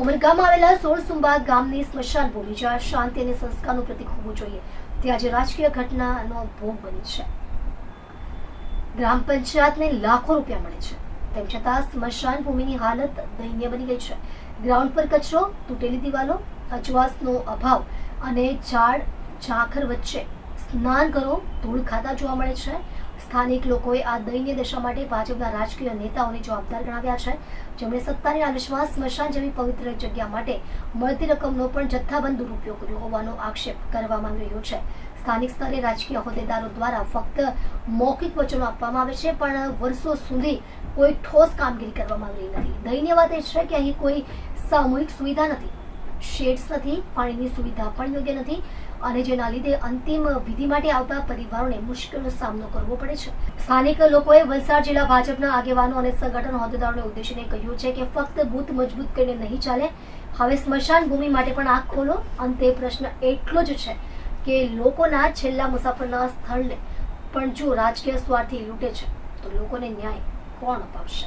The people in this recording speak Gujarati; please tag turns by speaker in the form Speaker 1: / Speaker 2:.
Speaker 1: ઉમરગામમાં આવેલા સોળસુંબા ગામની સ્મશાન ભૂમિ જ્યાં શાંતિ અને સંસ્કારનું પ્રતિક હોવું જોઈએ. તે આજે રાજકીય ઘટનાનો ભોગ બની છે. ગ્રામ પંચાયતને લાખો રૂપિયા મળે છે. તેમ છતાં સ્મશાન ભૂમિની હાલત દયનીય બની ગઈ છે. ગ્રાઉન્ડ પર કચરો, તૂટેલી દિવાલો અજવાસનો અભાવ અને ઝાડ, ઝાંખર વચ્ચે સ્નાન ધૂળ ખાતા જોવા મળે છે. સ્થાનિક લોકોએ આ દૈન્ય દશા માટે ભાજપના રાજકીય નેતાઓને જવાબદાર ગણાવ્યા છે. જેમણે સત્તાની લાલચમાં સ્મશાન જેવી પવિત્ર જગ્યા માટે મળતી રકમનો પણ જથ્થાબંધ દુરુપયોગ કર્યો હોવાનો આક્ષેપ કરવામાં આવી રહ્યો છે. સ્થાનિક સ્તરે રાજકીય હોદ્દેદારો દ્વારા ફક્ત મૌખિક વચનો આપવામાં આવે છે, પણ વર્ષો સુધી કોઈ ઠોસ કામગીરી કરવામાં આવી રહી નથી. દૈન્ય વાત એ છે કે અહીં કોઈ સામૂહિક સુવિધા નથી. શેડ્સ નથી, પાણીની સુવિધા પણ યોગ્ય નથી અને જેના લીધે અંતિમ વિધિ માટે આવતા પરિવારોને મુશ્કેલીનો સામનો કરવો પડે છે. સ્થાનિક લોકોએ વલસાડ જિલ્લા ભાજપના આગેવાનો અને સંગઠન હોદ્દેદારોને ઉદ્દેશીને કહ્યું છે કે ફક્ત બૂથ મજબૂત કરીને નહીં ચાલે. હવે સ્મશાન ભૂમિ માટે પણ આંખ ખોલો. અંતે પ્રશ્ન એટલો જ છે કે લોકોના છેલ્લા મુસાફરના સ્થળને પણ જો રાજકીય સ્વાર્થી લૂંટે છે, તો લોકોને ન્યાય કોણ અપાવશે?